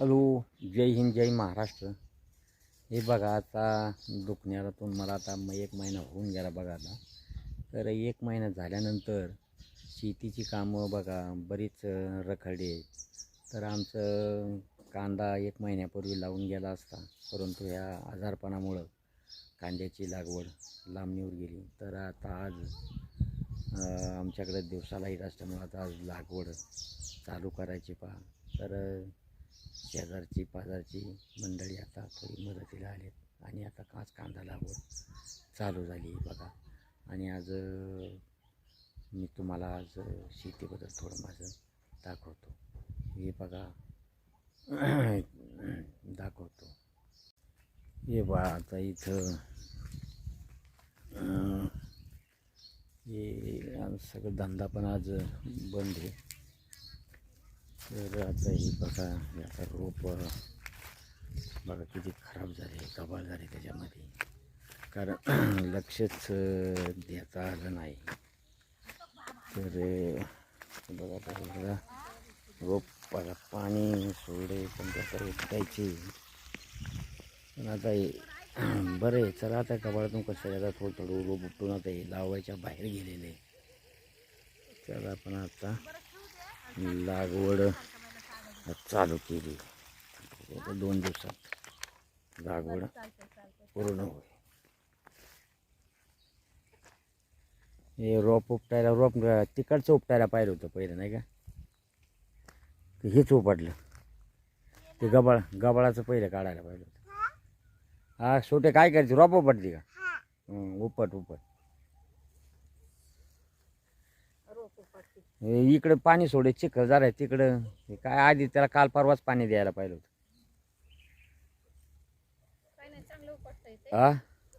Hello जय हिंद जय महाराष्ट्र. हे बघा आता दुखण्यातून मला आता म एक महिना होऊन गेला बघा आता. तर एक महिना झाल्यानंतर शेतीची कामं बघा बरीच रखडली आहेत. तर आमचं कांदा एक महिन्यापूर्वी लावून गेला असता. परंतु ह्या आजारपणामुळं कांद्याची लागवड लांबणीवर गेली. तर आता आज आमच्याकडे दिवसाला येत असल्यामुळं आता आज लागवड चालू करायची पहा. तर शेजारची पाजारची मंडळी आता थोडी मदतीला आलेत. आणि आता काच कांदा लागवड चालू झाली बघा. आणि आज मी तुम्हाला आज शेतीबद्दल थोडं माझं दाखवतो. हे बघा. दाखवतो. हे बा आता इथं हे सगळं धंदा पण आज बंद आहे. तर आता हे बघा याचा आता रोप बघा किती खराब झाले कबाल झाले त्याच्यामध्ये. कारण लक्षच अं, देता आलं नाही. तर बघा आता बघा. रोप बघा पाणी सोडे पण त्याचा उठायचे पण आता हे बरं आहे चला आता कबाळातून कसं आता थोडं थोडं रोप उठून आता हे लावायच्या बाहेर गेलेले. चला पण आता. लागवड चालू केली. दोन दिवसात लागवड पूर्ण होईल. हे रोप उपटायला रोप तिकडचं उपटायला पाहिलं होतं पहिलं नाही का? ते हेच उपटलं. ते गबाळ गबाळाचं पहिलं काढायला पाहिलं होतं. हा छोटे काय करायचे? रोप उपटली का? हं, उपट उपट. इकडं पाणी सोडे चिखल जरा आहे तिकडं. हे काय आधी त्याला काल परवाच पाणी द्यायला पाहिलं होतं. काय नाही चांगलं उपटता येते आ?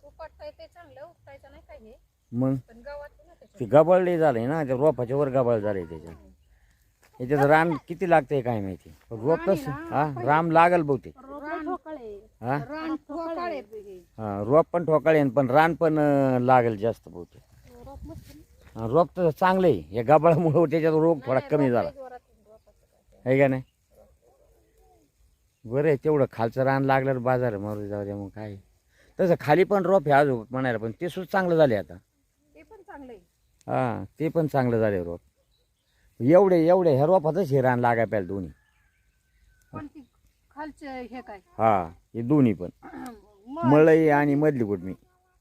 उपटता येते चांगलं उपटायचं नाही काय हे. मग? पण गावात ना ते गबाळले झालंय ना त्या रोपाच्या वर गबाळ झालंय त्याच्यात. याच्यात रान किती लागतंय काय माहिती? पण रोप तसं. हा राम लागल बहुतेक. रान ठोकळे. हा? रान ठोकळे. हा रोप पण ठोकाळेन पण रान पण अं, लागेल जास्त बहुतेक. रोप मस्त रोप तर चांगलं आहे. या गबाळामुळं त्याच्यात रोग थोडा कमी झाला. आहे, का नाही? बरं आहे तेवढं खालचं रान लागलं बाजार मारू जाऊ द्या मग काय तसं खाली पण रोप आहे अजून म्हणायला पण ते सुद्धा चांगलं झाले आता. ते पण चांगलं आहे. हा ते पण चांगलं झाले रोप. एवढे एवढे ह्या रोपातच हे रान लागाय पाहिजे दोन्ही. खालचं हे काय? हा हे दोन्ही पण. मळ. मळई आणि मधली कुठमी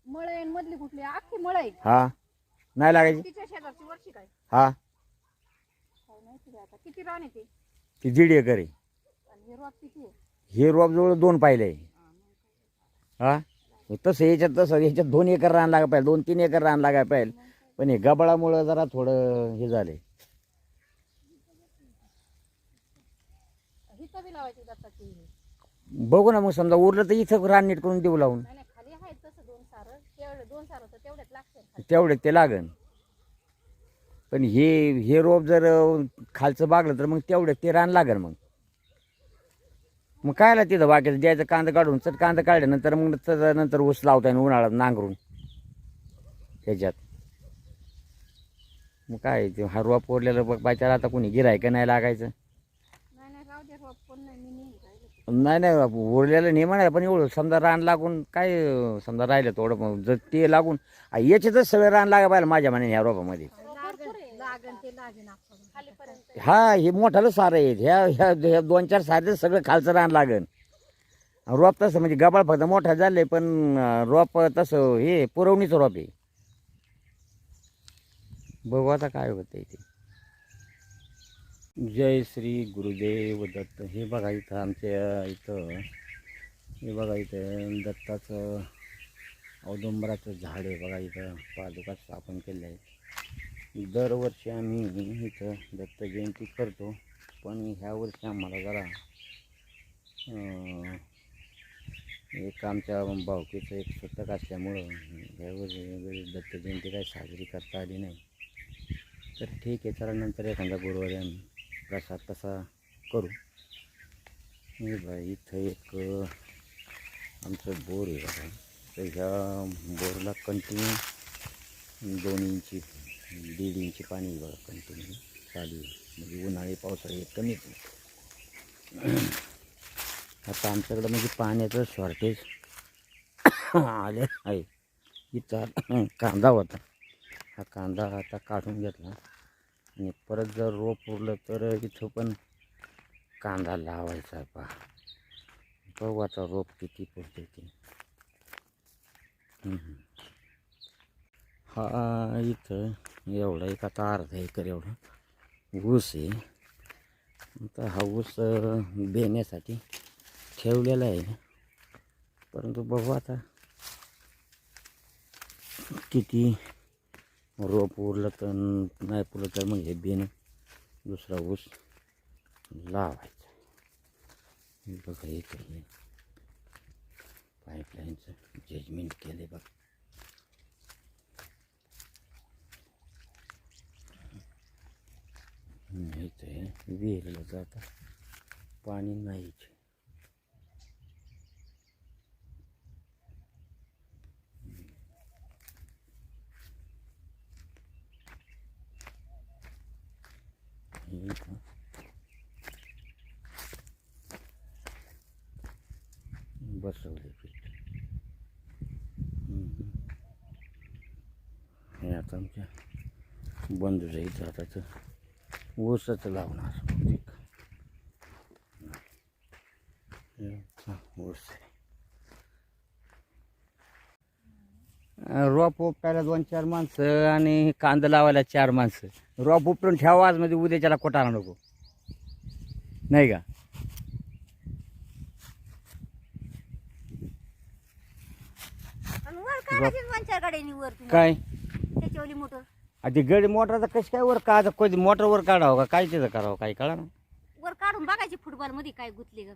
मळई आणि मधली कुठली? अख्खी मळई हा. नाही लागायची? तिच्या शेजारची वर्षी काय? हा. काय माहिती काय आता. किती रान येते ती? दीड एकर आहे. आणि हे रोप किती आहे? हे रोप जवळ दोन पाहिले हा हे? तसं याच्यात तसं याच्यात दोन एकर रान लागाय पाहिजे दोन तीन एकर रान लागाय पाहिजे. पण हे गबाळामुळं जरा थोडं हे बी लावायची हे. बघू ना मग समजा उरलं तर इथं रान नीट करून देऊ लावून. नाही नाही खाली आहेत तसं दोन सारं तेवढं दोन सारं तर तेवढ्यात लागते ते लागन. पण हे हे रोप जर खालचं बागलं तर मग तेवढे ते रान लागन मग. मग कायला तिथं बाकीचं द्यायचं? कांदा काढून चट कांदा काढल्यानंतर मग नंतर ऊस लावता येईल उन्हाळ्यात नांगरून. ह्याच्यात. मग काय ते हा रोप ओढलेलं बघ बायच्याला आता कोणी गिरायचं नाही लागायचं. नाही नाही राहू दे रोप नाही मी नाही नाही उरलेलं नाही आहे पण एवढं समजा रान लागून काय समजा राहिलं थोडं जर ते लागून आ, याच्यातच सगळं रान लागा पाहिलं माझ्या मनाने ह्या रोपामध्ये ते लागेन आपण हा हे मोठालं सारं आहे. ह्या ह्या ह्या दोन चार सारे सगळं खालचं रान लागन. रोप तसं म्हणजे गबाळ फक्त मोठा झाले पण अं, रोप तसं हे पुरवणीचं रोप आहे. बघू आता काय होतं ते. जय श्री गुरुदेव दत्त. हे बघा इथं आमच्या इथं हे बघा इथं दत्ताचं औदुंबराचं झाड आहे बघा इथं पादुका स्थापन केलं आहे दरवर्षी आम्ही इथं दत्त जयंती करतो पण ह्या वर्षी आम्हाला जरा एक आमच्या भावकीचं एक पुस्तक असल्यामुळं ह्यावेळी दत्त जयंती काही साजरी करता आली नाही. तर ठीक आहे चला नंतर एखादा गुरुवारी आम्ही प्रसाद तसा करू. हे बाई इथं एक आमचं बोर आहे बघा. तर ह्या बोरला कंटिन्यू दोन इंची दीड इंची पाणी बघा कंटिन्यू चालू म्हणजे उन्हाळी पावसाळी कमीच आता आमच्याकडं म्हणजे पाण्याचं शॉर्टेज आले आहे. इथं कांदा होता. हा कांदा आता काढून घेतला. आणि परत जर रोप उरलं तर इथं पण कांदा लावायचा आहे पहा. बघू आता रोप किती पुरते ते. हा इथं एवढा एक आता अर्धा एकर एवढा ऊस आहे. आता हा ऊस बेण्यासाठी ठेवलेला आहे. परंतु बघू आता किती रोप उरलं तर नाही पुरलं तर मग हे बेन दुसरा ऊस लावायचा हे बघा इथं हे पाईपलाईनचं जजमेंट केले बघ इथं हे विहिरीला जाता पाणी नाहीच हे इथं बसवले पीठ हम्म. हे आता आमच्या बंधूच्या इथं आता तर. ऊसच लावणार. ऊस रोप उपटायला दोन चार माणसं आणि कांदा लावायला चार माणसं. रोप उपटून ठेवा आज म्हणजे उद्याच्याला कोटाला नको. नाही का? काय? त्याच्यावली मोटर. आता गडी मोटरचा कसं काय वर का कधी मोटर वर काढावं का? काय त्याचं करावं? काय कळा ना? वर काढून बघायची फुटबॉलमध्ये काय गुतले काय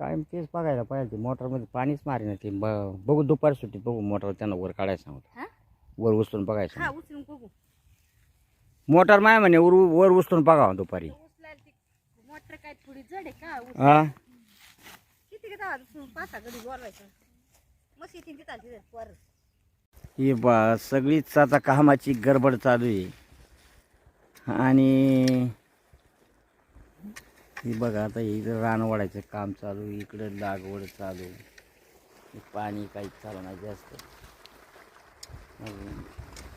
काय. मग तेच बघायला पाहिजे ते मोटरमध्ये पाणीच मारे ना ते. ब- बघू दुपार सुट्टीत बघू मोटर त्यांना वर काढायला सांगतो हा? वर उचलून बघायचं हा उचलून बघू. मोटर माय म्हणे वर वर उचलून बघावं दुपारी. उचलायला ती मोटर काय थोडी जड आहे का? उच- हा? किती का पाच सहा गडी बोलवायचं. तिथं तिथं वर. ही बा सगळीच आता कामाची गडबड चालू आहे. आणि ही बघा आता इकडं रानवाडायचं काम चालू आहे, इकडं लागवड चालू आहे. पाणी काहीच चालू नाही जास्त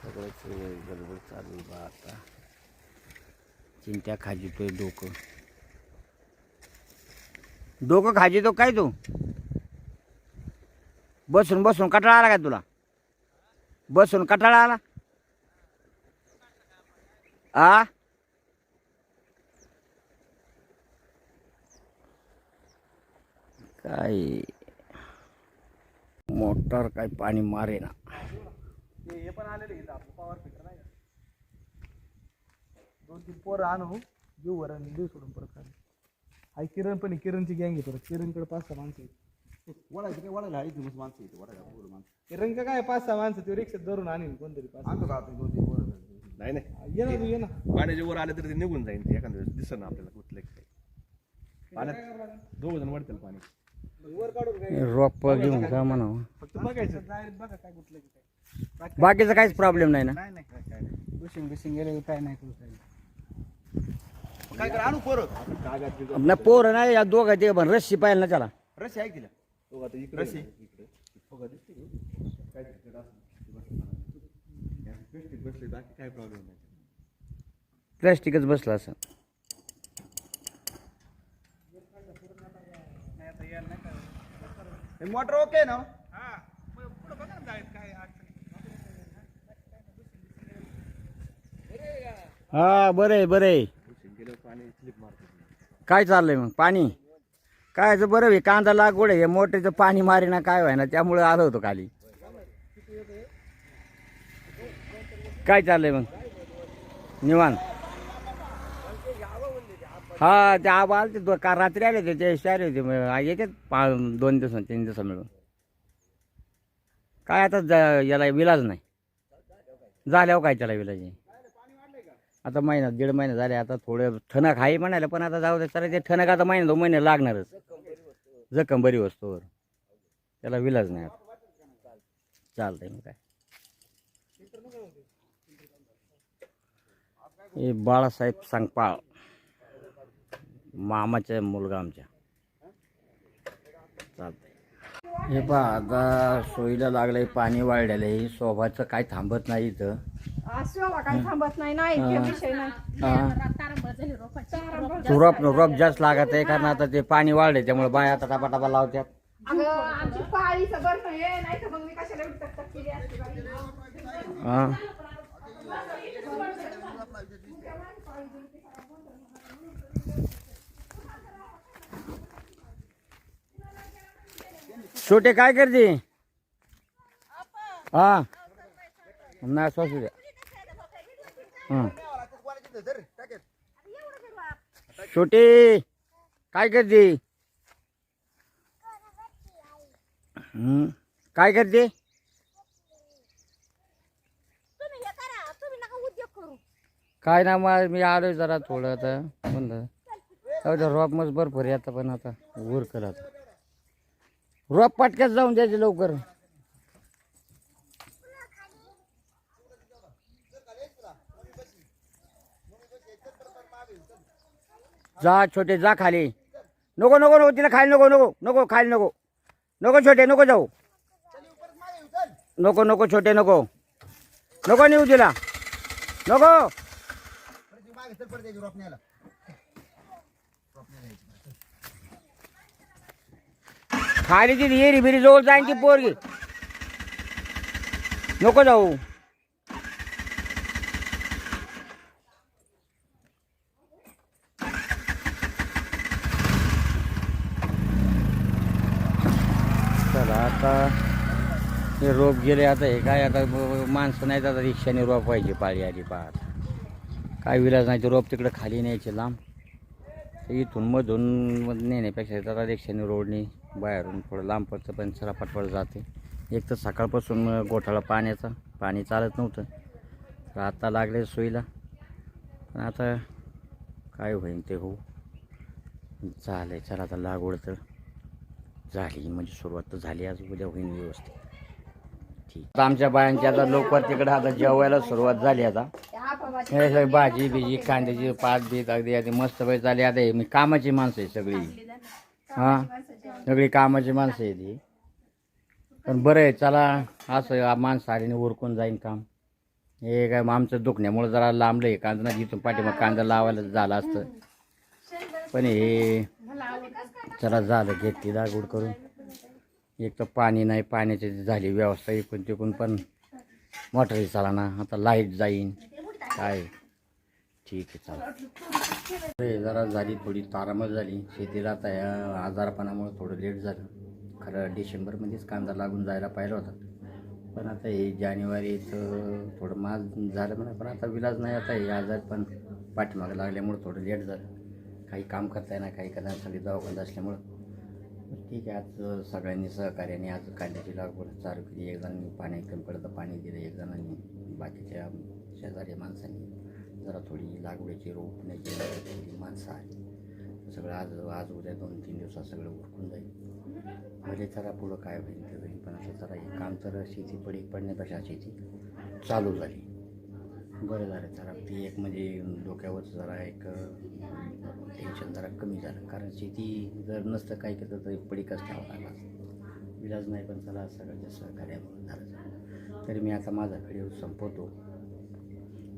सगळंच गडबड चालू आहे बा आता. चिंत्या खाजितोय डोकं. डोकं खाजितो काय तू? बसून बसून कटाळा आला काय तुला? बसून कटाळा आला. आ? काय? मोटर काय पाणी मारे ना. हे हे पण आलेले पॉवर फिटर नाही दोन तीन पोरं आणू घेऊ वर आणि देऊ सोडून परत खाली. हाय किरण पण आहे, किरणची गँग आहे परत. किरणकडे पाच सहा माणसं आहेत. वडायचं काय वडायला आहे माणसं येते वडायला पोरं माणसं. का काय पाच सहा माणसं ते रिक्षात धरून आणीन कोणतरी पाच आणतो का आपण दोन तीन पोरं? नाही नाही. ये ना तू ये ना पाण्याच्या वर आले तर ते निघून जाईल ते एखाद्या वेळेस दिसत ना आपल्याला कुठलं काय पाण्यात दोघ जण वाढतील पाणी. वर काढून काय? रोप घेऊन जा म्हणा फक्त बघायचं. डायरेक्ट बघा काय गुतलं की काय बाकीचा काहीच प्रॉब्लेम नाही ना. नाही नाही काय काय नाही. बुशिंग बिशिंग गेले काय नाही करू काय काय कर आणू पोरं? आपला पोर नाही या दोघं ते पण रस्सी पाहिजे ना त्याला. रशी आहे तिला. तो आता इकडे रशी व्यवस्थित बसले बाकी काय प्रॉब्लेम नाही. प्लॅस्टिकच बसलं असं हे मोटर ओके ना? हा. हा बरं आहे बरं आहे. गेल्यावर पाणी स्लिप मारतो काय चाललंय मग? पाणी? काय बरं आहे कांदा लागवड आहे मोठ्याचं पाणी मारे ना काय व्हाय ना त्यामुळे आलो होतो खाली. काय चाललंय मग? निवान हा ते आबा आले ते का रात्री आले ते ते शहर होते मग येतात पा दोन दिवस तीन दिवस मिळून. काय आता जा- याला विलाज नाही. झाल्यावर काय त्याला विलाज आहे? आता महिना दीड महिना झाले आता थोडं ठणक आहे म्हणाले पण आता जाऊ दे तर ते ठणक आता महिना दोन महिने लागणारच. जखम बरी वस्तूवर. त्याला विलाज नाही आता. चालतंय मग काय. हे बाळासाहेब सांगपाळ. मामाचा मुलगा आमच्या. चालतंय. हे पहा आता सोयीला लागलंय पाणी वाढलेलं आहे. शोभाचं काय थांबत नाही इथं. असं काही थांबत नाही ना इतके विषय नाही. रोप रोप जास्त लागत आहे कारण आता ते पाणी वाढले त्यामुळे बाय आता टपा टपा लावत्यात. अगं आमची पाळी सबर नाही नाही तर मग मी कशाला एवढी तकतक केली असती बाई. हा. छोटे काय करते? हा. नाही असं असू द्या. हं. छोटे काय करते हं. काय करते तुम्ही हे करा तुम्ही नका उद्योग करू काय ना मग मी आलोय जरा थोडं आता म्हणलं जाऊ द्या, रोप मस्त भरपूर आहे आता पण आता वर करा आता. रोप पटक्यात जाऊन द्यायचे लवकर जा छोटे जा खाली. नको नको नको तिला खायला नको नको नको खाली नको. नको छोटे नको जाऊ. नको नको छोटे नको. नको नेऊ तिला. नको. खाली ती येरी बिरी जवळ जाईन ती पोरगी. नको जाऊ चला आता ते रोप गेले आता हे काय आता माणसं नाहीत आता रिक्षाने रोप व्हायची पाळी आली पाहत काय विलाज नाही ते रोप तिकडं खाली न्यायचे लांब. तर इथून मधून नेण्यापेक्षा आता रिक्षाने रोडने बाहेरून थोडं लांब पडतं पण चला जाते. एक तर सकाळपासून गोठाळा पाण्याचा पाणी चालत नव्हतं. तर आता लागले सोयीला. पण आता काय होईन ते हो झालं चला आता लागवड तर झाली म्हणजे सुरुवात तर झाली आज उद्या होईन व्यवस्थित. होती आता आमच्या बायांची आता लवकर तिकडे आता जेवायला सुरुवात झाली आता. हे सगळी भाजी बिजी कांद्याची पात बीत अगदी आधी मस्त पैसे झाली आता हे मी कामाची माणसं आहे सगळी. हा? सगळी कामाची माणसं आहे ती पण बरं आहे चला असं आ- माणसं आलीने उरकून जाईन काम. हे काय मग आमचं दुखण्यामुळे जरा लांबलं आहे. कांदा नाही जिथून पाठीमा कांदा लावायला झालं असतं. पण हे चला झालं. घेतली दागूड करून. एक तर पाणी नाही पाण्याची झाली व्यवस्था इकून तिकून पण मोटरही चालाना आता लाइट जाईन. काय? ठीक आहे चालेल. अरे जरा झाली थोडी तारामत झाली. शेतीला आता या आजारपणामुळे थोडं लेट झालं. खरं डिसेंबरमध्येच कांदा लागून जायला पाहिलं होता. पण आता हे जानेवारीचं थोडं माल झालं म्हणा पण आता विलाज नाही आता हे आजार पण पाठीमागं लागल्यामुळं थोडं लेट झालं. काही काम करता येणार काही करता सगळी दवाखान्यात असल्यामुळं. ठीक आहे. आज सगळ्यांनी सहकार्याने आज कांद्याची लागवड चालू केली. एक जणांनी पाणी कमी पडतं पाणी दिलं एक जणांनी बाकीच्या शेजारी माणसांनी जरा थोडी लागवडीची रोपण्याची माणसं आली. सगळं आज आज उद्या दोन तीन दिवसात सगळं उरकून जाईल. भले जरा पुढं काय होईल ते होईल पण असं जरा हे काम तर शेती पडी पडण्यापेक्षा शेती चालू झाली. बरं झालं जरा. ती एक म्हणजे डोक्यावर जरा एक टेन्शन जरा कमी झालं. कारण शेती जर नसतं काय केलं तरी पडी ठेवावं लागला विलाज नाही पण चला सगळ्यांच्या सहकार्यामुळे झालं तरी मी आता माझा व्हिडिओ संपवतो.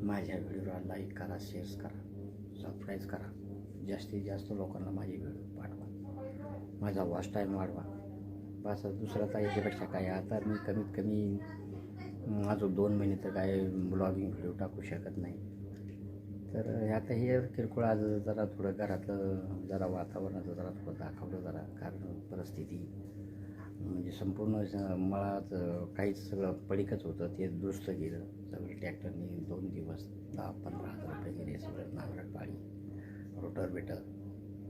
माझ्या व्हिडिओला लाईक करा शेअर्स करा सबस्क्राईब करा. जास्तीत जास्त लोकांना माझे व्हिडिओ पाठवा. माझा वॉच टाईम वाढवा. बस दुसरा काय याच्यापेक्षा काय आता मी कमीत कमी अजून दोन महिने तर काय ब्लॉगिंग व्हिडिओ टाकू शकत नाही. तर ह्यात हे किरकोळ आज जरा थोडं घरातलं जरा वातावरणाचं जरा थोडं दाखवलं जरा कारण परिस्थिती. म्हणजे संपूर्ण मळात काहीच सगळं पडीकच होतं ते दुरुस्त केलं. सगळं ट्रॅक्टरने दोन दिवस दहा पंधरा हजार रुपये गेले सगळं नांगरट पाळी रोटर बेटर.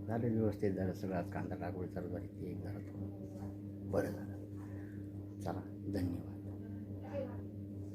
झालं व्यवस्थित झालं सगळं. आज कांदा लागवड चालू झाली ते एक जरा थोडं बरं झालं. चला धन्यवाद.